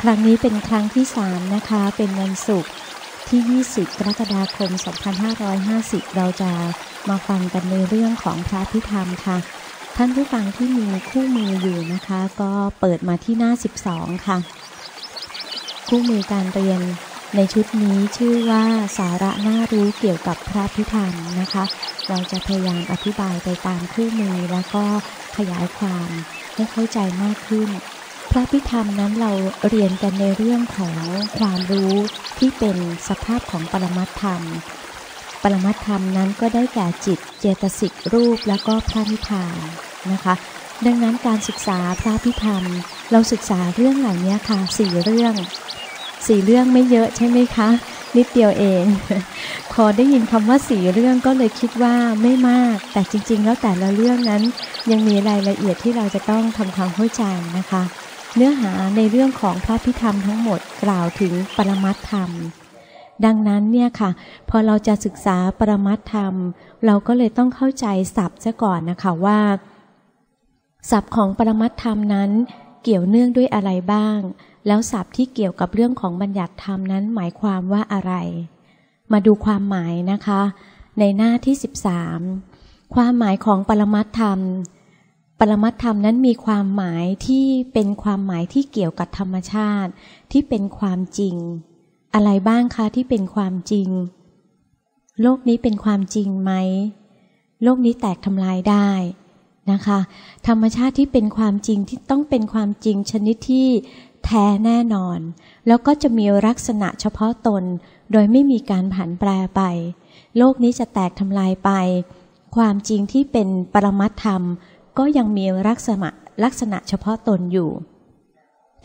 ครั้งนี้เป็นครั้งที่สามนะคะ เป็นวันศุกร์ที่ 20 กรกฎาคม 2550 เราจะมาฟังกันในเรื่องของพระพิธรรมค่ะ ท่านผู้ฟังที่มีคู่มืออยู่นะคะ ก็เปิดมาที่หน้า 12 ค่ะ คู่มือการเรียนในชุดนี้ชื่อว่าสาระน่ารู้เกี่ยวกับพระพิธรรมนะคะ เราจะพยายามอธิบายไปตามคู่มือแล้วก็ขยายความให้เข้าใจมากขึ้น พระพิธรรมนั้นเราเรียนกันในเรื่องของความรู้ที่เป็นสภาพของปรมัตธรรม ปรมัตธรรมนั้นก็ได้แก่จิตเจตสิกรูปแล้วก็พระนิพพานนะคะ ดังนั้นการศึกษาพระพิธรรม เราศึกษาเรื่องเหล่านี้ค่ะสี่เรื่องสี่เรื่องไม่เยอะใช่ไหมคะ นิดเดียวเอง พอได้ยินคำว่าสี่เรื่องก็เลยคิดว่าไม่มาก แต่จริง ๆ แล้วแต่ละเรื่องนั้นยังมีรายละเอียดที่เราจะต้องทำความเข้าใจนะคะ เนื้อหาในเรื่องของพระพิธรรมทั้งหมดกล่าวถึงปรมัตธรรม ดังนั้นเนี่ยค่ะ พอเราจะศึกษาปรมัตธรรม เราก็เลยต้องเข้าใจศัพท์ซะก่อนนะคะว่า ศัพท์ของปรมัตธรรมนั้นเกี่ยวเนื่องด้วยอะไรบ้าง แล้วศัพท์ที่เกี่ยวกับเรื่องของบัญญัติธรรมนั้นหมายความว่าอะไร มาดูความหมายนะคะ ในหน้าที่ 13 ความหมายของปรมัตธรรม ปรมัตธรรมนั้นมีความหมายที่เป็นความหมายที่เกี่ยวกับธรรมชาติ ที่เป็นความจริง อะไรบ้างคะที่เป็นความจริง โลกนี้เป็นความจริงไหม โลกนี้แตกทำลายได้นะคะ ธรรมชาติที่เป็นความจริงที่ต้องเป็นความจริงชนิดที่แท้แน่นอน แล้วก็จะมีลักษณะเฉพาะตน โดยไม่มีการผันแปรไป โลกนี้จะแตกทำลายไป ความจริงที่เป็นปรมัตธรรม ก็ยังมีลักษณะลักษณะเฉพาะตนอยู่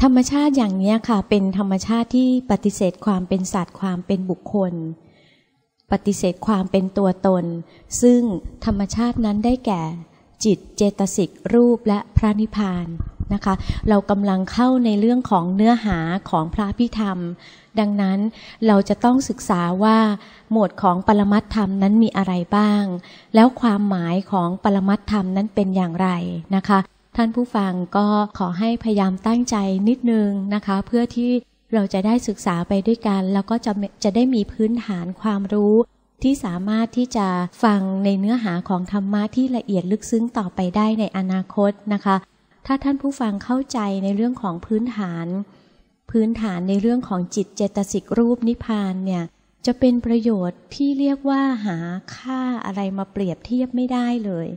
ธรรมชาติอย่างนี้ค่ะ เป็นธรรมชาติที่ปฏิเสธความเป็นสัตว์ความเป็นบุคคล ปฏิเสธความเป็นตัวตน ซึ่งธรรมชาตินั้นได้แก่ จิตเจตสิกรูปและพระนิพพาน นะคะ เรากำลังเข้าในเรื่องของเนื้อหาของพระพิธรรม ดังนั้นเราจะต้องศึกษาว่าหมวดของปรมัตธรรมนั้นมีอะไรบ้าง แล้วความหมายของปรมัตธรรมนั้นเป็นอย่างไรนะคะ ท่านผู้ฟังก็ขอให้พยายามตั้งใจนิดนึงนะคะ เพื่อที่เราจะได้ศึกษาไปด้วยกัน แล้วก็จะจะได้มีพื้นฐานความรู้ที่สามารถที่จะฟังในเนื้อหาของธรรมะที่ละเอียดลึกซึ้งต่อไปได้ในอนาคตนะคะ ถ้าท่านผู้ฟังเข้าใจในเรื่องของพื้นฐาน พื้นฐานในเรื่องของจิตเจตสิกรูปนิพพานเนี่ยจะเป็นประโยชน์ที่เรียกว่าหาค่าอะไรมาเปรียบเทียบไม่ได้เลย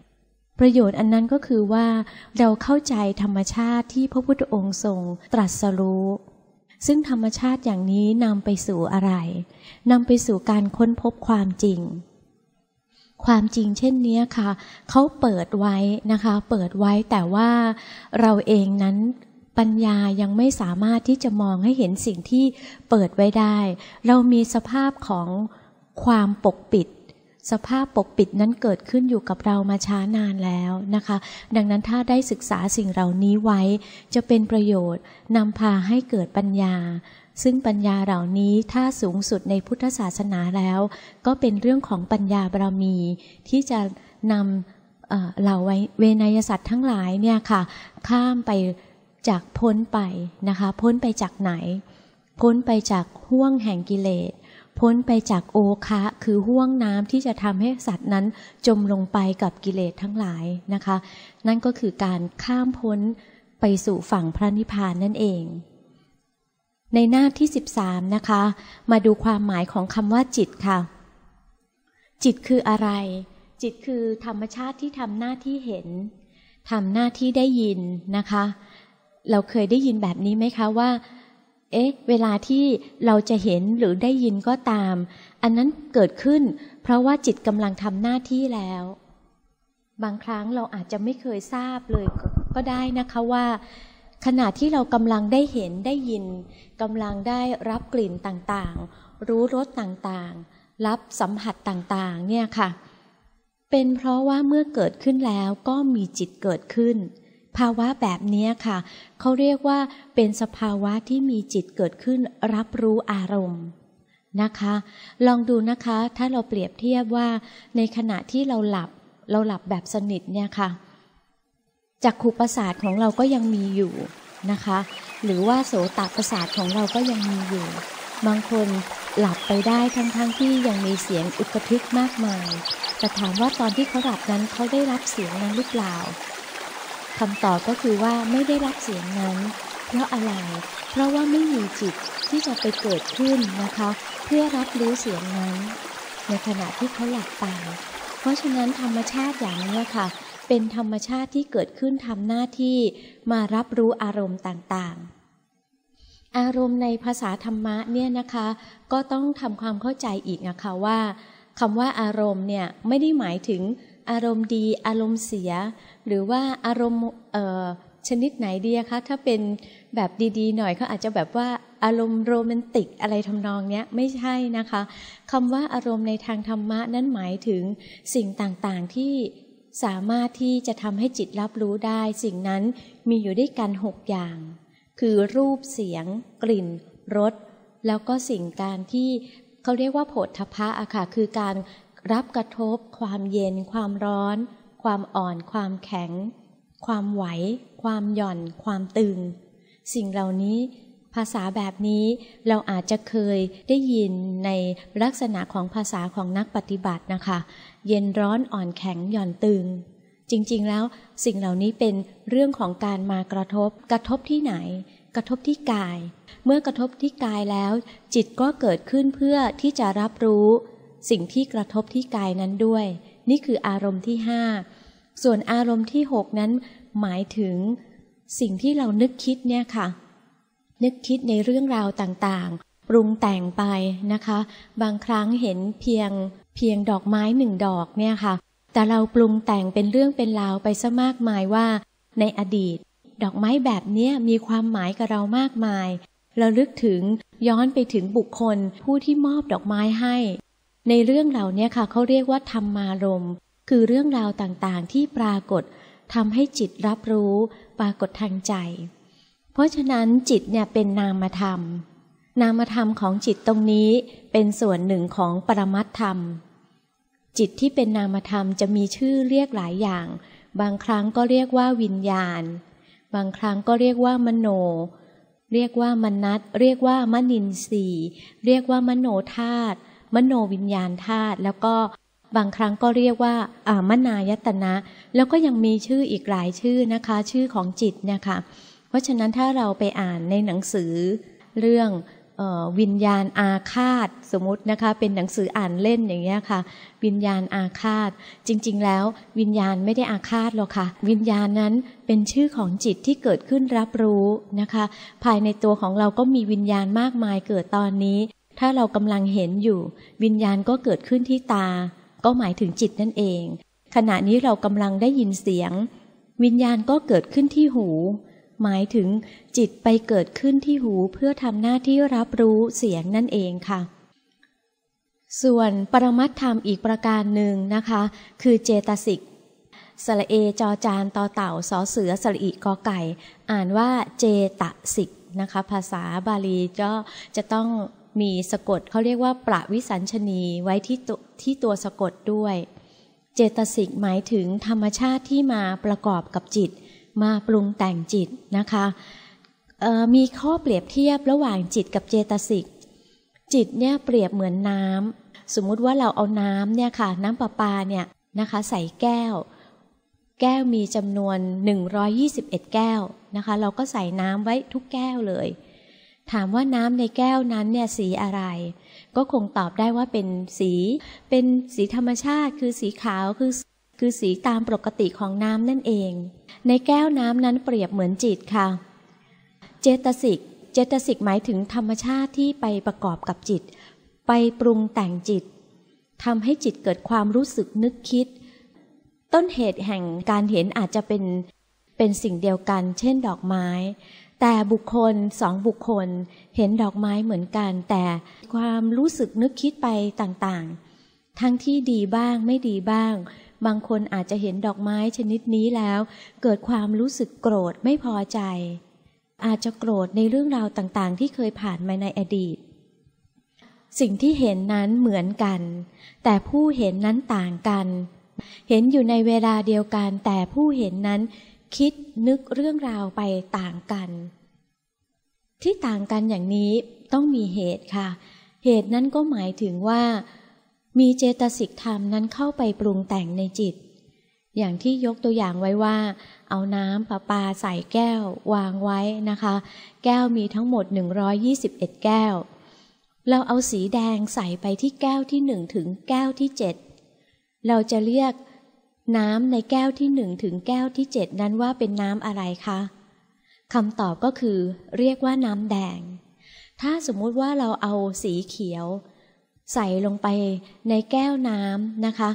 ประโยชน์อันนั้นก็คือว่าเราเข้าใจธรรมชาติที่พระพุทธองค์ทรงตรัสรู้ ซึ่งธรรมชาติอย่างนี้นำไปสู่อะไรนำไปสู่การค้นพบความจริง ความจริงเช่นนี้ค่ะเขาเปิดไว้นะคะ เปิดไว้แต่ว่าเราเองนั้นปัญญายังไม่สามารถที่จะมองให้เห็นสิ่งที่เปิดไว้ได้ เรามีสภาพของความปกปิด สภาพปกปิดนั้นเกิดขึ้นอยู่กับเรามาช้านานแล้วนะคะ ดังนั้นถ้าได้ศึกษาสิ่งเหล่านี้ไว้ จะเป็นประโยชน์นำพาให้เกิดปัญญา ซึ่งปัญญาเหล่านี้ถ้าสูงสุดในพุทธศาสนาแล้ว ก็เป็นเรื่องของปัญญาบารมี ที่จะนำเหล่าเวนยสัตว์ทั้งหลายเนี่ยค่ะ ข้ามไปจากพ้นไปนะคะ พ้นไปจากไหน พ้นไปจากห่วงแห่งกิเลสพ้นไปจากโอคะคือห่วงน้ำที่จะทำให้สัตว์นั้นจมลงไปกับกิเลสทั้งหลายนะคะ นั่นก็คือการข้ามพ้นไปสู่ฝั่งพระนิพพานนั่นเอง ในหน้าที่ 13 นะคะ มาดูความหมายของคำว่าจิตค่ะ จิตคืออะไร จิตคือธรรมชาติที่ทำหน้าที่เห็นทำหน้าที่ได้ยินนะคะ เราเคยได้ยินแบบนี้ไหมคะว่า เอ๊ะ เวลาที่เราจะเห็นหรือได้ยินก็ตาม อันนั้นเกิดขึ้น เพราะว่าจิตกำลังทำหน้าที่แล้ว บางครั้งเราอาจจะไม่เคยทราบเลยก็ได้นะคะว่า ขณะที่เรากำลังได้เห็นได้ยินกำลังได้รับกลิ่นต่างๆ รู้รสต่างๆ รับสัมผัสต่างๆ เนี่ยค่ะ เป็นเพราะว่าเมื่อเกิดขึ้นแล้วก็มีจิตเกิดขึ้น ภาวะแบบนี้ค่ะ เขาเรียกว่าเป็นสภาวะที่มีจิตเกิดขึ้นรับรู้อารมณ์นะคะ ลองดูนะคะถ้าเราเปรียบเทียบว่าในขณะที่เราหลับเราหลับแบบสนิทเนี่ยค่ะ จักขุประสาทของเราก็ยังมีอยู่นะคะ หรือว่าโสตประสาทของเราก็ยังมีอยู่ บางคนหลับไปได้ทั้งๆทที่ยังมีเสียงอุกทึกมากมาย แต่ถามว่าตอนที่เขาหลับนั้นเขาได้รับเสียงนั้นหรือเปล่าคำตอบก็คือว่าไม่ได้รับเสียงนั้น เพราะอะไร เพราะว่าไม่มีจิตที่จะไปเกิดขึ้นนะคะ เพื่อรับรู้เสียงนั้น ในขณะที่เขาหลับไป เพราะฉะนั้นธรรมชาติอย่างนี้ค่ะ เป็นธรรมชาติที่เกิดขึ้นทำหน้าที่มารับรู้อารมณ์ต่างๆ อารมณ์ในภาษาธรรมะเนี่ยนะคะ ก็ต้องทำความเข้าใจอีกนะคะว่าคำว่าอารมณ์เนี่ยไม่ได้หมายถึงอารมณ์ดีอารมณ์เสีย หรือว่าอารมณ์ชนิดไหนดีคะถ้าเป็นแบบดีๆ หน่อยเขาอาจจะแบบว่าอารมณ์โรแมนติกอะไรทำนองเนี้ยไม่ใช่นะคะคำว่าอารมณ์ในทางธรรมะนั้นหมายถึงสิ่งต่างๆที่ สามารถที่จะทำให้จิตรับรู้ได้สิ่งนั้นมีอยู่ด้วยกันหกอย่าง คือรูปเสียง กลิ่นรสแล้วก็สิ่งการที่เขาเรียกว่าโผฏฐพะอะค่ะคือการรับกระทบ ความเย็น ความร้อน ความอ่อน ความแข็ง ความไหว ความหย่อน ความตึง สิ่งเหล่านี้าษาแบบนี้เราอาจจะเคยได้ยินในลักษณะของภาษาของนักปฏิบัตินะคะ เย็นร้อนอ่อนแข็งหย่อนตึง จริงๆแล้วสิ่งเหล่านี้เป็นเรื่องของการมากระทบ กระทบที่ไหน กระทบที่กาย เมื่อกระทบที่กายแล้ว จิตก็เกิดขึ้นเพื่อที่จะรับรู้ สิ่งที่กระทบที่กายนั้นด้วย นี่คืออารมณ์ที่ห้าส่วนอารมณ์ที่หกนั้นหมายถึงสิ่งที่เรานึกคิดเนี่ยค่ะ นึกคิดในเรื่องราวต่างๆ ปรุงแต่งไปนะคะ บางครั้งเห็นเพียงเพียงดอกไม้หนึ่งดอกเนี่ยค่ะ แต่เราปรุงแต่งเป็นเรื่องเป็นราวไปซะมากมายว่า ในอดีต ดอกไม้แบบนี้มีความหมายกับเรามากมายเราลึกถึงย้อนไปถึงบุคคลผู้ที่มอบดอกไม้ให้ ในเรื่องเหล่านี้ค่ะเขาเรียกว่าธรรมารมคือเรื่องราวต่างๆที่ปรากฏทำให้จิตรับรู้ ปรากฏทางใจ ราะฉะนั้นจิตเนี่ยเป็นนามธรรม นามธรรมของจิตตรงนี้เป็นส่วนหนึ่งของปรมัตธรรม จิตที่เป็นนามธรรมจะมีชื่อเรียกหลายอย่าง บางครั้งก็เรียกว่าวิญญาณ บางครั้งก็เรียกว่ามโน เรียกว่ามนัตเรียกว่ามนินทรีเรียกว่ามโนธาตุมโนวิญญาณธาตุแล้วก็บางครั้งก็เรียกว่าอามนายตนะ แล้วก็ยังมีชื่ออีกหลายชื่อนะคะ ชื่อของจิตเนี่ยค่ะ เพราะฉะนั้นถ้าเราไปอ่านในหนังสือเรื่องวิญญาณอาฆาตสมมตินะคะเป็นหนังสืออ่านเล่นอย่างเงี้ยค่ะ วิญญาณอาฆาต จริง ๆ แล้ววิญญาณไม่ได้อาฆาตหรอกค่ะ วิญญาณนั้นเป็นชื่อของจิตที่เกิดขึ้นรับรู้นะคะ ภายในตัวของเราก็มีวิญญาณมากมายเกิดตอนนี้ ถ้าเรากำลังเห็นอยู่ วิญญาณก็เกิดขึ้นที่ตา ก็หมายถึงจิตนั่นเอง ขณะนี้เรากำลังได้ยินเสียง วิญญาณก็เกิดขึ้นที่หู หมายถึงจิตไปเกิดขึ้นที่หูเพื่อทำหน้าที่รับรู้เสียงนั่นเองค่ะ ส่วนปรมัตธรรมอีกประการหนึ่งนะคะ คือเจตสิกสระเอจอจานต่อเต่าสอเสือสระอีกอไก่ อ่านว่าเจตสิกนะคะ ภาษาบาลีก็จะต้องมีสะกดเขาเรียกว่าประวิสัญชนีไว้ที่ตัวที่ตัวสะกดด้วย เจตสิกหมายถึงธรรมชาติที่มาประกอบกับจิต มาปรุงแต่งจิตนะคะมีข้อเปรียบเทียบระหว่างจิตกับเจตสิก จิตเนี่ยเปรียบเหมือนน้ำสมมุติว่าเราเอาน้ำเนี่ยค่ะ น้ำประปาเนี่ยนะคะใส่แก้ว แก้วมีจำนวน 121 แก้วนะคะ เราก็ใส่น้ำไว้ทุกแก้วเลย ถามว่าน้ำในแก้วนั้นเนี่ยสีอะไร ก็คงตอบได้ว่าเป็นสี เป็นสีธรรมชาติ คือสีขาวคือ คือสีตามปกติของน้ำนั่นเอง ในแก้วน้ำนั้นเปรียบเหมือนจิตค่ะ เจตสิก เจตสิกหมายถึงธรรมชาติที่ไปประกอบกับจิต ไปปรุงแต่งจิตทำให้จิตเกิดความรู้สึกนึกคิด ต้นเหตุแห่งการเห็นอาจจะเป็นเป็นสิ่งเดียวกัน เช่นดอกไม้ แต่บุคคลสองบุคคลเห็นดอกไม้เหมือนกัน แต่ความรู้สึกนึกคิดไปต่างๆ ทั้งที่ดีบ้างไม่ดีบ้าง บางคนอาจจะเห็นดอกไม้ชนิดนี้แล้ว เกิดความรู้สึกโกรธไม่พอใจ อาจจะโกรธในเรื่องราวต่างๆ ที่เคยผ่านมาในอดีต สิ่งที่เห็นนั้นเหมือนกัน แต่ผู้เห็นนั้นต่างกัน เห็นอยู่ในเวลาเดียวกัน แต่ผู้เห็นนั้นคิดนึกเรื่องราวไปต่างกัน ที่ต่างกันอย่างนี้ต้องมีเหตุค่ะ เหตุนั้นก็หมายถึงว่า มีเจตสิกธรรมนั้นเข้าไปปรุงแต่งในจิต อย่างที่ยกตัวอย่างไว้ว่า เอาน้ำประปาใส่แก้ว วางไว้นะคะ แก้วมีทั้งหมด 121 แก้ว เราเอาสีแดงใส่ไปที่แก้วที่หนึ่งถึงแก้วที่เจ็ดเราจะเรียกน้ำในแก้วที่หนึ่งถึงแก้วที่เจ็ดนั้นว่าเป็นน้ำอะไรคะคำตอบก็คือ เรียกว่าน้ำแดง ถ้าสมมุติว่าเราเอาสีเขียว ใส่ลงไปในแก้วน้ำนะคะ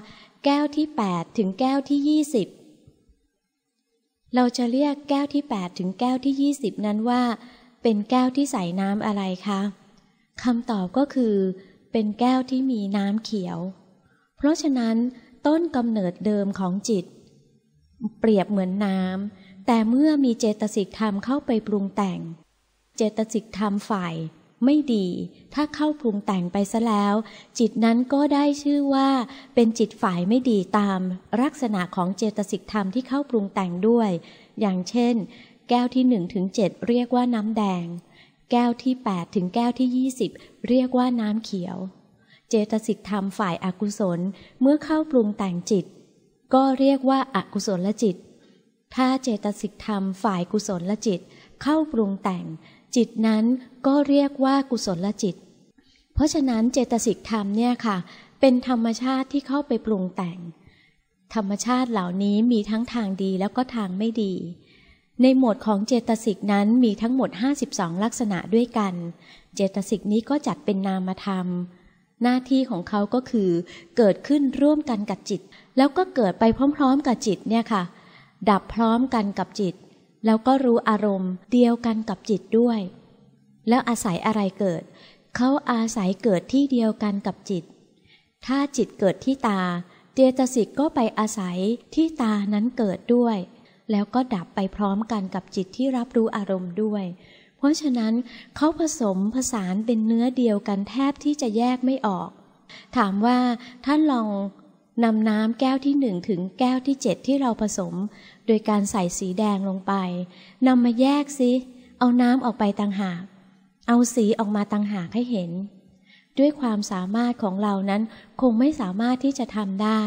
แก้วที่ 8 ถึงแก้วที่ 20 เราจะเรียกแก้วที่ 8 ถึงแก้วที่ 20 นั้นว่า เป็นแก้วที่ใส่น้ำอะไรคะคำตอบก็คือ เป็นแก้วที่มีน้ำเขียว เพราะฉะนั้นต้นกำเนิดเดิมของจิต เปรียบเหมือนน้ำแต่เมื่อมีเจตสิกธรรมเข้าไปปรุงแต่ง เจตสิกธรรมฝ่าย ไม่ดี ถ้าเข้าปรุงแต่งไปซะแล้ว จิตนั้นก็ได้ชื่อว่า เป็นจิตฝ่ายไม่ดีตามลักษณะของเจตสิกธรรมที่เข้าปรุงแต่งด้วย อย่างเช่น แก้วที่หนึ่งถึงเจ็ดเรียกว่าน้ำแดง แก้วที่8ถึงแก้วที่ 20 เรียกว่าน้ำเขียว เจตสิกธรรมฝ่ายอากุศลเมื่อเข้าปรุงแต่งจิต ก็เรียกว่าอากุศลจิต ถ้าเจตสิกธรรมฝ่ายกุศลจิตเข้าปรุงแต่ง จิตนั้นก็เรียกว่ากุศลจิต เพราะฉะนั้นเจตสิกธรรมเนี่ยค่ะ เป็นธรรมชาติที่เข้าไปปรุงแต่ง ธรรมชาติเหล่านี้มีทั้งทางดีแล้วก็ทางไม่ดี ในหมวดของเจตสิกนั้นมีทั้งหมด 52 ลักษณะด้วยกัน เจตสิกนี้ก็จัดเป็นนามธรรม หน้าที่ของเขาก็คือ เกิดขึ้นร่วมกันกับจิต แล้วก็เกิดไปพร้อม ๆ กับจิตเนี่ยค่ะ ดับพร้อมกันกับจิต แล้วก็รู้อารมณ์เดียวกันกับจิตด้วย แล้วอาศัยอะไรเกิด เขาอาศัยเกิดที่เดียวกันกับจิต ถ้าจิตเกิดที่ตา เจตสิกก็ไปอาศัยที่ตานั้นเกิดด้วย แล้วก็ดับไปพร้อมกันกับจิตที่รับรู้อารมณ์ด้วย เพราะฉะนั้นเขาผสมผสานเป็นเนื้อเดียวกันแทบที่จะแยกไม่ออก ถามว่าท่านลองนำน้ำแก้วที่หนึ่งถึงแก้วที่เจ็ดที่เราผสม โดยการใส่สีแดงลงไปนำมาแยกซิ เอาน้ำออกไปต่างหาก เอาสีออกมาต่างหากให้เห็น ด้วยความสามารถของเรานั้นคงไม่สามารถที่จะทำได้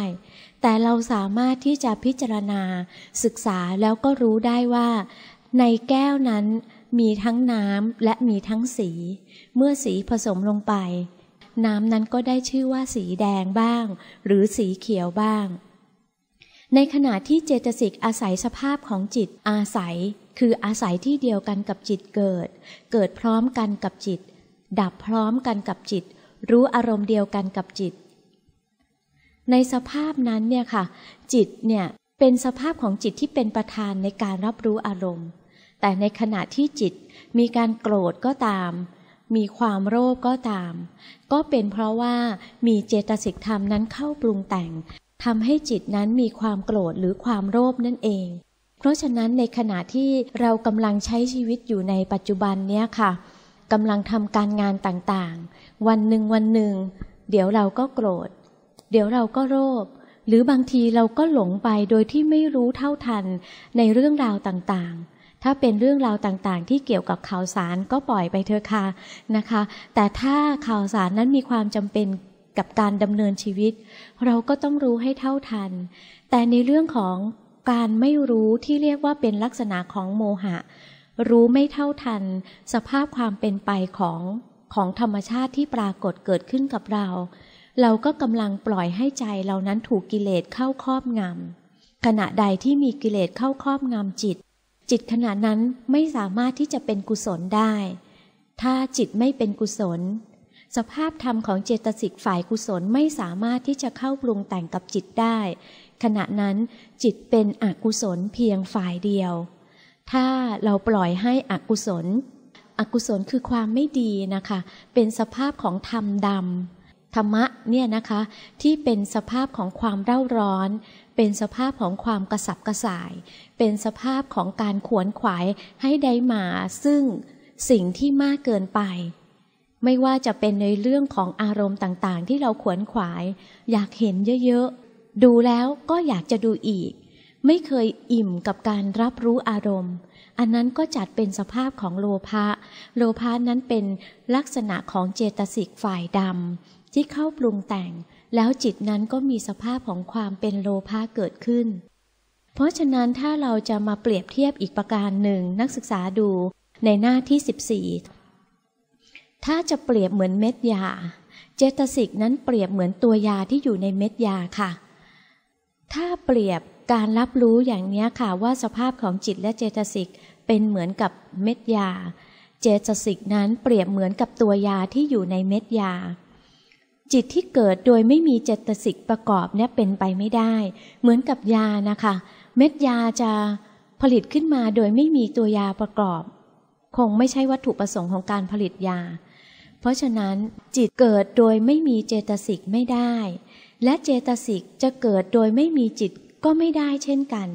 แต่เราสามารถที่จะพิจารณา ศึกษาแล้วก็รู้ได้ว่า ในแก้วนั้นมีทั้งน้ำและมีทั้งสี เมื่อสีผสมลงไป น้ำนั้นก็ได้ชื่อว่าสีแดงบ้าง หรือสีเขียวบ้าง ในขณะที่เจตสิกอาศัยสภาพของจิตอาศัย คืออาศัยที่เดียวกันกับจิตเกิด เกิดพร้อมกันกับจิต ดับพร้อมกันกับจิต รู้อารมณ์เดียวกันกับจิต ในสภาพนั้นเนี่ยค่ะ จิตเนี่ยเป็นสภาพของจิตที่เป็นประธานในการรับรู้อารมณ์ แต่ในขณะที่จิตมีการโกรธก็ตาม มีความโลภก็ตาม ก็เป็นเพราะว่ามีเจตสิกธรรมนั้นเข้าปรุงแต่ง ทำให้จิตนั้นมีความโกรธหรือความโลภนั่นเอง เพราะฉะนั้นในขณะที่เรากำลังใช้ชีวิตอยู่ในปัจจุบันเนี้ยค่ะกำลังทำการงานต่างๆ วันหนึ่งวันหนึ่ง เดี๋ยวเราก็โกรธ เดี๋ยวเราก็โลภหรือบางทีเราก็หลงไปโดยที่ไม่รู้เท่าทันในเรื่องราวต่างๆถ้าเป็นเรื่องราวต่างๆ ที่เกี่ยวกับข่าวสารก็ปล่อยไปเถอะค่ะนะคะ แต่ถ้าข่าวสารนั้นมีความจำเป็น กับการดำเนินชีวิต เราก็ต้องรู้ให้เท่าทัน แต่ในเรื่องของการไม่รู้ที่เรียกว่าเป็นลักษณะของโมหะ รู้ไม่เท่าทัน สภาพความเป็นไปของของธรรมชาติที่ปรากฏเกิดขึ้นกับเรา เราก็กำลังปล่อยให้ใจเรานั้นถูกกิเลสเข้าครอบงำขณะใดที่มีกิเลสเข้าครอบงำจิต จิตขณะนั้นไม่สามารถที่จะเป็นกุศลได้ ถ้าจิตไม่เป็นกุศล สภาพธรรมของเจตสิกฝ่ายกุศลไม่สามารถที่จะเข้าปรุงแต่งกับจิตได้ ขณะนั้นจิตเป็นอกุศลเพียงฝ่ายเดียว ถ้าเราปล่อยให้อกุศล อกุศลคือความไม่ดีนะคะ เป็นสภาพของธรรมดำธรรมะเนี่ยนะคะที่เป็นสภาพของความเร่าร้อน เป็นสภาพของความกระสับกระส่าย เป็นสภาพของการขวนขวายให้ได้มาซึ่งสิ่งที่มากเกินไป ไม่ว่าจะเป็นในเรื่องของอารมณ์ต่างๆ ที่เราขวนขวาย อยากเห็นเยอะๆ ดูแล้วก็อยากจะดูอีก ไม่เคยอิ่มกับการรับรู้อารมณ์ อันนั้นก็จัดเป็นสภาพของโลภะ โลภะนั้นเป็นลักษณะของเจตสิกฝ่ายดำที่เข้าปรุงแต่ง แล้วจิตนั้นก็มีสภาพของความเป็นโลภะเกิดขึ้น เพราะฉะนั้นถ้าเราจะมาเปรียบเทียบอีกประการหนึ่งนักศึกษาดูในหน้าที่ 14 ถ้าจะเปรียบเหมือนเม็ดยา เจตสิกนั้นเปรียบเหมือนตัวยาที่อยู่ในเม็ดยาค่ะ ถ้าเปรียบการรับรู้อย่างนี้ค่ะว่าสภาพของจิตและเจตสิกเป็นเหมือนกับเม็ดยา เจตสิกนั้นเปรียบเหมือนกับตัวยาที่อยู่ในเม็ดยา จิตที่เกิดโดยไม่มีเจตสิกประกอบเนี่ยเป็นไปไม่ได้ เหมือนกับยานะคะ เม็ดยาจะผลิตขึ้นมาโดยไม่มีตัวยาประกอบ คงไม่ใช่วัตถุประสงค์ของการผลิตยา ราะฉะนั้นจิตเกิดโดยไม่มีเจตสิกไม่ได้ และเจตสิกจะเกิดโดยไม่มีจิตก็ไม่ได้เช่นกัน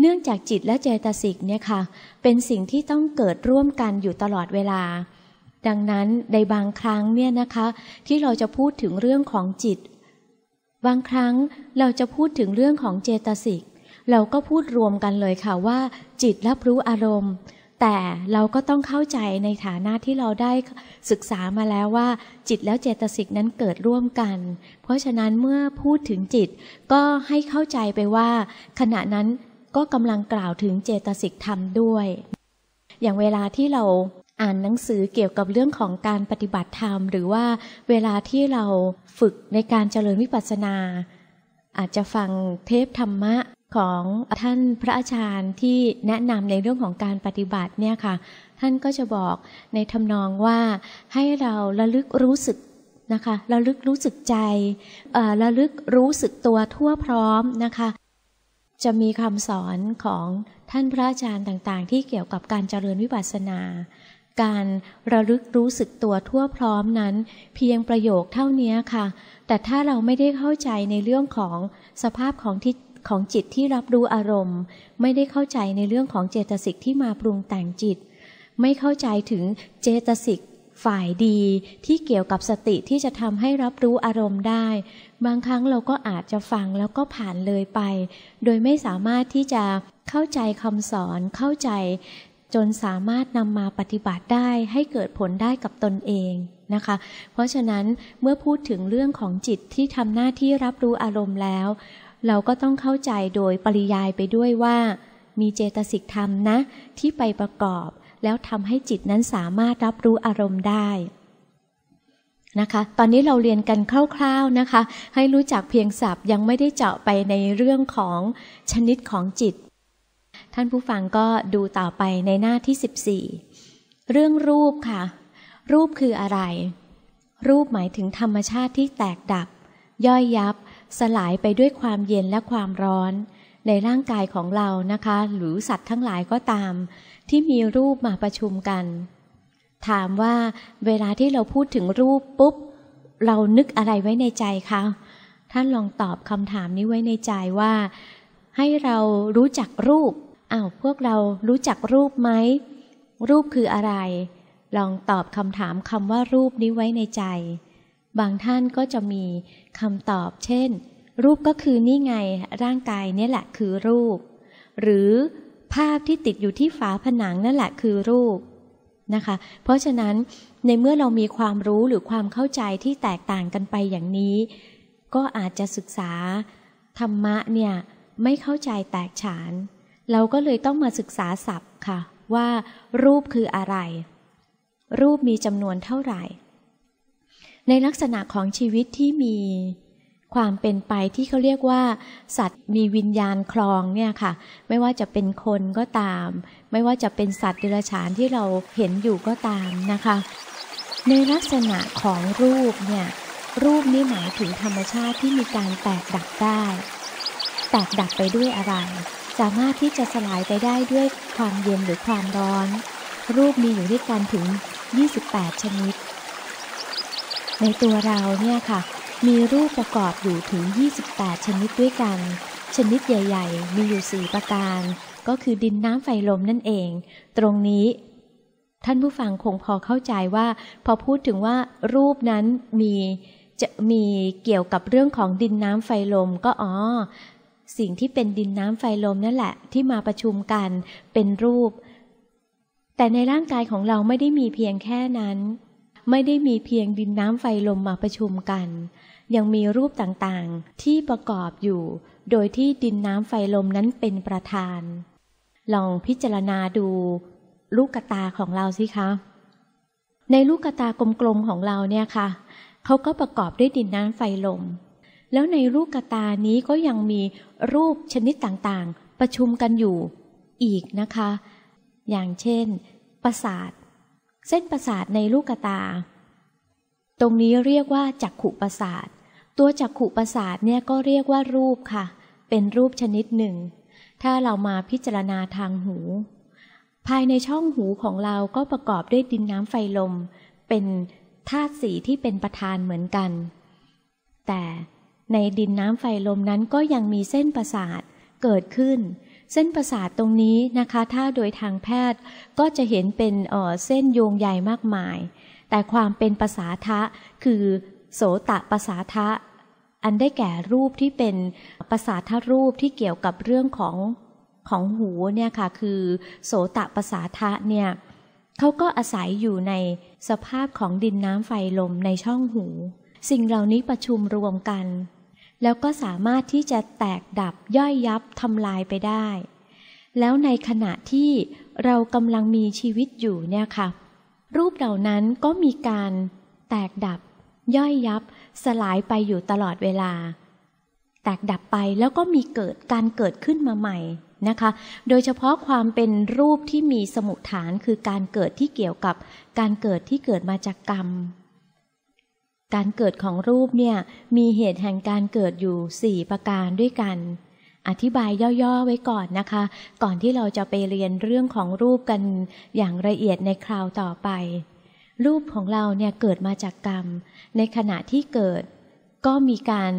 เนื่องจากจิตและเจตสิกเนี่ยค่ะ เป็นสิ่งที่ต้องเกิดร่วมกันอยู่ตลอดเวลา ดังนั้นในบางครั้งเนี่ยนะคะ ที่เราจะพูดถึงเรื่องของจิต บางครั้งเราจะพูดถึงเรื่องของเจตสิกเราก็พูดรวมกันเลยค่ะว่า จิตรับรู้อารมณ์ แต่เราก็ต้องเข้าใจในฐานะที่เราได้ศึกษามาแล้วว่า จิตแล้วเจตสิกนั้นเกิดร่วมกัน เพราะฉะนั้นเมื่อพูดถึงจิต ก็ให้เข้าใจไปว่า ขณะนั้นก็กำลังกล่าวถึงเจตสิกธรรมด้วย อย่างเวลาที่เราอ่านหนังสือเกี่ยวกับเรื่องของการปฏิบัติธรรม หรือว่าเวลาที่เราฝึกในการเจริญวิปัสสนา อาจจะฟังเทพธรรมะ ของท่านพระอาจารย์ที่แนะนำในเรื่องของการปฏิบัติเนี่ยค่ะ ท่านก็จะบอกในทำนองว่าให้เราระลึกรู้สึกนะคะระลึกรู้สึกใจระลึกรู้สึกตัวทั่วพร้อมนะคะ จะมีคำสอนของท่านพระอาจารย์ต่างๆ ที่เกี่ยวกับการเจริญวิปัสสนา การระลึกรู้สึกตัวทั่วพร้อมนั้น เพียงประโยคเท่านี้ค่ะ แต่ถ้าเราไม่ได้เข้าใจในเรื่องของสภาพของที่ ของจิตที่รับรู้อารมณ์ ไม่ได้เข้าใจในเรื่องของเจตสิกที่มาปรุงแต่งจิต ไม่เข้าใจถึงเจตสิกฝ่ายดีที่เกี่ยวกับสติที่จะทำให้รับรู้อารมณ์ได้ บางครั้งเราก็อาจจะฟังแล้วก็ผ่านเลยไป โดยไม่สามารถที่จะเข้าใจคำสอนเข้าใจ จนสามารถนำมาปฏิบัติได้ให้เกิดผลได้กับตนเองนะคะ เพราะฉะนั้นเมื่อพูดถึงเรื่องของจิตที่ทำหน้าที่รับรู้อารมณ์แล้ว เราก็ต้องเข้าใจโดยปริยายไปด้วยว่า มีเจตสิกธรรมนะ ที่ไปประกอบ แล้วทำให้จิตนั้นสามารถรับรู้อารมณ์ได้นะคะ ตอนนี้เราเรียนกันคร่าวๆนะคะ ให้รู้จักเพียงศัพท์ยังไม่ได้เจาะไปในเรื่องของชนิดของจิต ท่านผู้ฟังก็ดูต่อไปในหน้าที่ 14 เรื่องรูปค่ะ รูปคืออะไร รูปหมายถึงธรรมชาติที่แตกดับ ย่อยยับ สลายไปด้วยความเย็นและความร้อน ในร่างกายของเรานะคะ หรือสัตว์ทั้งหลายก็ตาม ที่มีรูปมาประชุมกัน ถามว่าเวลาที่เราพูดถึงรูปปุ๊บ เรานึกอะไรไว้ในใจคะท่านลองตอบคำถามนี้ไว้ในใจว่า ให้เรารู้จักรูปอ้าวพวกเรารู้จักรูปไหมรูปคืออะไร ลองตอบคำถามคำว่ารูปนี้ไว้ในใจ บางท่านก็จะมีคำตอบ เช่น รูปก็คือนี่ไงร่างกายนี่แหละคือรูป หรือภาพที่ติดอยู่ที่ฝาผนังนั่นแหละคือรูปนะคะ เพราะฉะนั้นในเมื่อเรามีความรู้หรือความเข้าใจที่แตกต่างกันไปอย่างนี้ ก็อาจจะศึกษา ธรรมะเนี่ยไม่เข้าใจแตกฉาน เราก็เลยต้องมาศึกษาศัพท์ค่ะ ว่ารูปคืออะไร รูปมีจำนวนเท่าไหร่ ในลักษณะของชีวิตที่มีความเป็นไปที่เขาเรียกว่า สัตว์มีวิญญาณคลองเนี่ยค่ะ ไม่ว่าจะเป็นคนก็ตาม ไม่ว่าจะเป็นสัตว์เดรัจฉานที่เราเห็นอยู่ก็ตามนะคะ ในลักษณะของรูปเนี่ยรูปนี้หมายถึงธรรมชาติที่มีการแตกดับได้ แตกดับไปด้วยอะไร สามารถที่จะสลายไปได้ด้วยความเย็นหรือความร้อน รูปมีอยู่ด้วยกันถึง 28 ชนิด ในตัวเราเนี่ยค่ะ มีรูปประกอบอยู่ถึง 28 ชนิดด้วยกัน ชนิดใหญ่ ๆ มีอยู่ 4 ประการ ก็คือดินน้ำไฟลมนั่นเอง ตรงนี้ ท่านผู้ฟังคงพอเข้าใจว่า พอพูดถึงว่ารูปนั้นมีจะมีเกี่ยวกับเรื่องของดินน้ำไฟลมก็อ๋อสิ่งที่เป็นดินน้ำไฟลมนั่นแหละ ที่มาประชุมกันเป็นรูป แต่ในร่างกายของเราไม่ได้มีเพียงแค่นั้น ไม่ได้มีเพียงดินน้ำไฟลมมาประชุมกัน ยังมีรูปต่างๆ ที่ประกอบอยู่ โดยที่ดินน้ำไฟลมนั้นเป็นประธาน ลองพิจารณาดู ลูกกตาของเราสิคะ ในลูกกตากลมๆของเราเนี่ยค่ะเขาก็ประกอบด้วยดินน้ำไฟลม แล้วในรูปกตานี้ก็ยังมีรูปชนิดต่างๆ ประชุมกันอยู่อีกนะคะ อย่างเช่น ประสาท เส้นประสาทในลูกตา ตรงนี้เรียกว่าจักขุประสาท ตัวจักขุประสาทเนี่ยก็เรียกว่ารูปค่ะ เป็นรูปชนิดหนึ่ง ถ้าเรามาพิจารณาทางหู ภายในช่องหูของเราก็ประกอบด้วยดินน้ำไฟลม เป็นธาตุสีที่เป็นประธานเหมือนกัน แต่ในดินน้ำไฟลมนั้นก็ยังมีเส้นประสาทเกิดขึ้น เส้นประสาทตรงนี้นะคะ ถ้าโดยทางแพทย์ก็จะเห็นเป็นเเส้นโยงใหญ่มากมาย แต่ความเป็นภาษาทะคือโสตะภาษาทะ อันได้แก่รูปที่เป็นภาษาทรูปที่เกี่ยวกับเรื่องของของหูเนี่ยค่ะคือโสตะภาษาทะเนี่ยเขาก็อาศัยอยู่ในสภาพของดินน้ำไฟลมในช่องหู สิ่งเหล่านี้ประชุมรวมกัน แล้วก็สามารถที่จะแตกดับย่อยยับทำลายไปได้ แล้วในขณะที่เรากำลังมีชีวิตอยู่เนี่ยค่ะ รูปเหล่านั้นก็มีการแตกดับ ย่อยยับ สลายไปอยู่ตลอดเวลา แตกดับไปแล้วก็มีเกิดการเกิดขึ้นมาใหม่นะคะ โดยเฉพาะความเป็นรูปที่มีสมุฐานคือการเกิดที่เกี่ยวกับการเกิดที่เกิดมาจากกรรม การเกิดของรูปเนี่ยมีเหตุแห่งการเกิดอยู่สี่ประการด้วยกัน อธิบายย่อๆไว้ก่อนนะคะ ก่อนที่เราจะไปเรียนเรื่องของรูปกันอย่างละเอียดในคราวต่อไป รูปของเราเนี่ยเกิดมาจากกรรม ในขณะที่เกิด ก็มีการ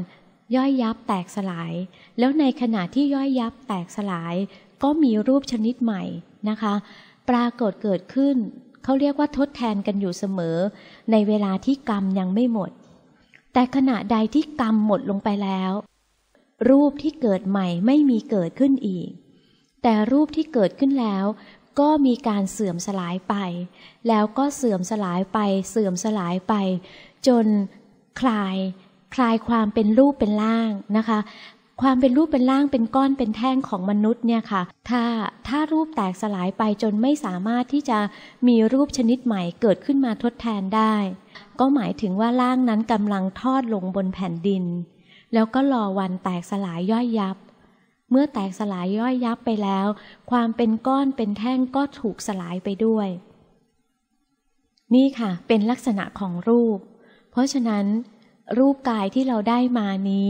ย่อยยับแตกสลาย แล้วในขณะที่ย่อยยับแตกสลาย ก็มีรูปชนิดใหม่นะคะ ปรากฏเกิดขึ้น เขาเรียกว่าทดแทนกันอยู่เสมอ ในเวลาที่กรรมยังไม่หมด แต่ขณะใดที่กรรมหมดลงไปแล้ว รูปที่เกิดใหม่ไม่มีเกิดขึ้นอีก แต่รูปที่เกิดขึ้นแล้ว ก็มีการเสื่อมสลายไป แล้วก็เสื่อมสลายไป เสื่อมสลายไป จนคลายคลายความเป็นรูปเป็นร่างนะคะ ความเป็นรูปเป็นร่างเป็นก้อนเป็นแท่งของมนุษย์เนี่ยค่ะ ถ้าถ้ารูปแตกสลายไปจนไม่สามารถที่จะมีรูปชนิดใหม่เกิดขึ้นมาทดแทนได้ ก็หมายถึงว่าร่างนั้นกำลังทอดลงบนแผ่นดิน แล้วก็รอวันแตกสลายย่อยยับ เมื่อแตกสลายย่อยยับไปแล้ว ความเป็นก้อนเป็นแท่งก็ถูกสลายไปด้วย นี่ค่ะ เป็นลักษณะของรูป เพราะฉะนั้น รูปกายที่เราได้มานี้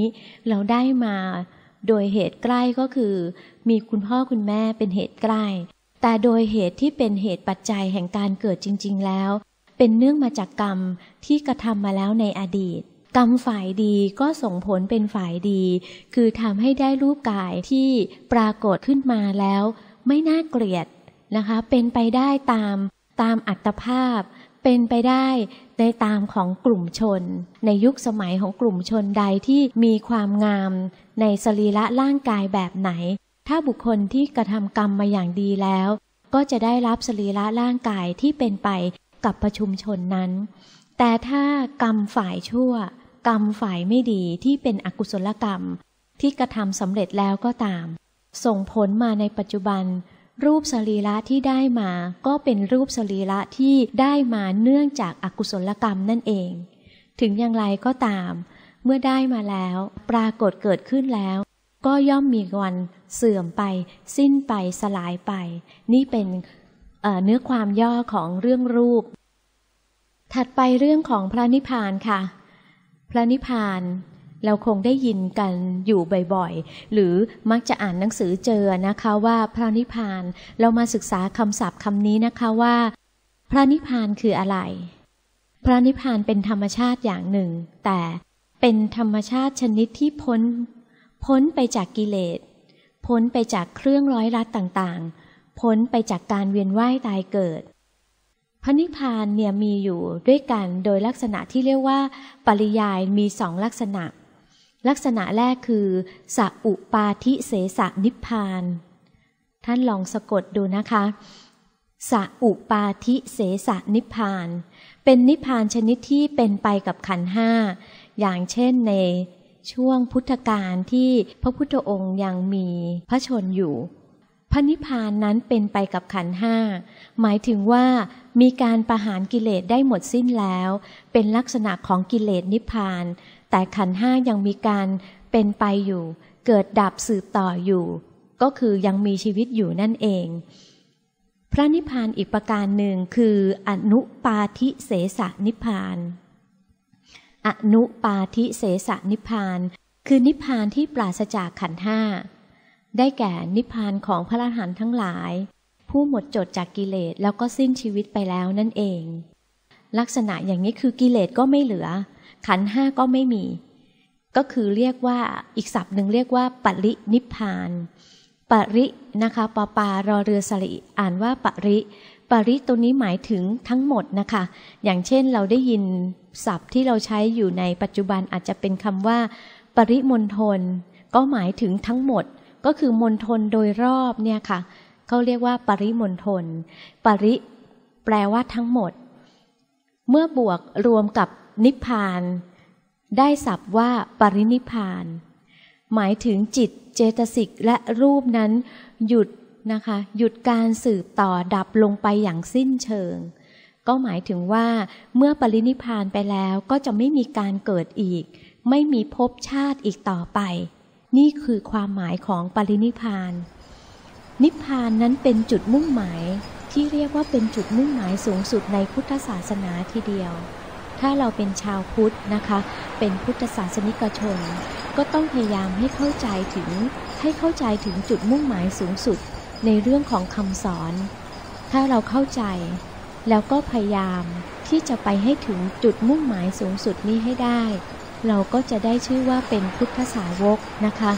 เราได้มาโดยเหตุใกล้ก็คือ มีคุณพ่อคุณแม่เป็นเหตุใกล้ แต่โดยเหตุที่เป็นเหตุปัจจัยแห่งการเกิดจริง ๆ แล้ว เป็นเนื่องมาจากกรรมที่กระทำมาแล้วในอดีต กรรมฝ่ายดีก็ส่งผลเป็นฝ่ายดี คือทำให้ได้รูปกายที่ปรากฏขึ้นมาแล้ว ไม่น่าเกลียดนะคะ เป็นไปได้ตามตามอัตภาพ เป็นไปได้ในตามของกลุ่มชน ในยุคสมัยของกลุ่มชนใดที่มีความงามในสรีระร่างกายแบบไหน ถ้าบุคคลที่กระทำกรรมมาอย่างดีแล้ว ก็จะได้รับสรีระร่างกายที่เป็นไปกับประชุมชนนั้น แต่ถ้ากรรมฝ่ายชั่ว กรรมฝ่ายไม่ดีที่เป็นอกุศลกรรม ที่กระทำสำเร็จแล้วก็ตาม ส่งผลมาในปัจจุบัน รูปสรีระที่ได้มา ก็เป็นรูปสรีระที่ได้มาเนื่องจากอากุศลกรรมนั่นเอง ถึงอย่างไรก็ตาม เมื่อได้มาแล้ว ปรากฏเกิดขึ้นแล้ว ก็ย่อมมีวันเสื่อมไป สิ้นไปสลายไป นี่เป็นเเนื้อความย่อของเรื่องรูป ถัดไปเรื่องของพระนิพพานค่ะ พระนิพพาน เราคงได้ยินกันอยู่บ่อยๆ หรือมักจะอ่านหนังสือเจอนะคะว่าพระนิพพาน เรามาศึกษาคำศัพท์คำนี้นะคะว่า พระนิพพานคืออะไร พระนิพพานเป็นธรรมชาติอย่างหนึ่ง แต่เป็นธรรมชาติชนิดที่พ้น พ้นไปจากกิเลส พ้นไปจากเครื่องร้อยรัดต่างๆ พ้นไปจากการเวียนว่ายตายเกิดพระนิพพานเนี่ยมีอยู่ด้วยกันโดยลักษณะที่เรียกว่า ปริยายมีสองลักษณะ ลักษณะแรกคือสัอุปาทิเสสนิพพาน ท่านลองสะกดดูนะคะสัอุปาทิเสสนิพพาน เป็นนิพพานชนิดที่เป็นไปกับขันห้า อย่างเช่นในช่วงพุทธกาลที่พระพุทธองค์ยังมีพระชนอยู่ พระนิพพานนั้นเป็นไปกับขันห้า หมายถึงว่ามีการประหารกิเลสได้หมดสิ้นแล้ว เป็นลักษณะของกิเลสนิพพาน แต่ขันห้ายังมีการเป็นไปอยู่ เกิดดับสืบต่ออยู่ ก็คือยังมีชีวิตอยู่นั่นเอง พระนิพพานอีกประการหนึ่งคืออนุปาทิเสสนิพพาน อนุปาทิเสสนิพพาน คือนิพพานที่ปราศจากขันห้าได้แก่นิพพานของพระอรหันต์ทั้งหลาย ผู้หมดจดจากกิเลสแล้วก็สิ้นชีวิตไปแล้วนั่นเอง ลักษณะอย่างนี้คือกิเลสก็ไม่เหลือ ขันห้าก็ไม่มี ก็คือเรียกว่าอีกศัพท์หนึ่งเรียกว่าปรินิพานปรินะคะปปารอเรือสลิอ่านว่าปริปริตัวนี้หมายถึงทั้งหมดนะคะ อย่างเช่นเราได้ยินศัพท์ที่เราใช้อยู่ในปัจจุบันอาจจะเป็นคำว่า ปริมณฑลก็หมายถึงทั้งหมด ก็คือมณฑลโดยรอบเนี่ยค่ะเขาเรียกว่า ปริมณฑลปริ แปลว่าทั้งหมด เมื่อบวกรวมกับ นิพพาน ได้ศัพท์ว่าปรินิพพาน หมายถึงจิตเจตสิกและรูปนั้น หยุดนะคะ หยุดการสืบต่อดับลงไปอย่างสิ้นเชิง ก็หมายถึงว่าเมื่อปรินิพานไปแล้วก็จะไม่มีการเกิดอีก ไม่มีภพชาติอีกต่อไป นี่คือความหมายของปรินิพาน นิพพานนั้นเป็นจุดมุ่งหมายที่เรียกว่าเป็นจุดมุ่งหมายสูงสุดในพุทธศาสนาทีเดียว ถ้าเราเป็นชาวพุทธนะคะ เป็นพุทธศาสนิกชน ก็ต้องพยายามให้เข้าใจถึงให้เข้าใจถึงจุดมุ่งหมายสูงสุดในเรื่องของคำสอน ถ้าเราเข้าใจ แล้วก็พยายามที่จะไปให้ถึงจุดมุ่งหมายสูงสุดนี้ให้ได้ เราก็จะได้ชื่อว่าเป็นพุทธสาวกนะคะ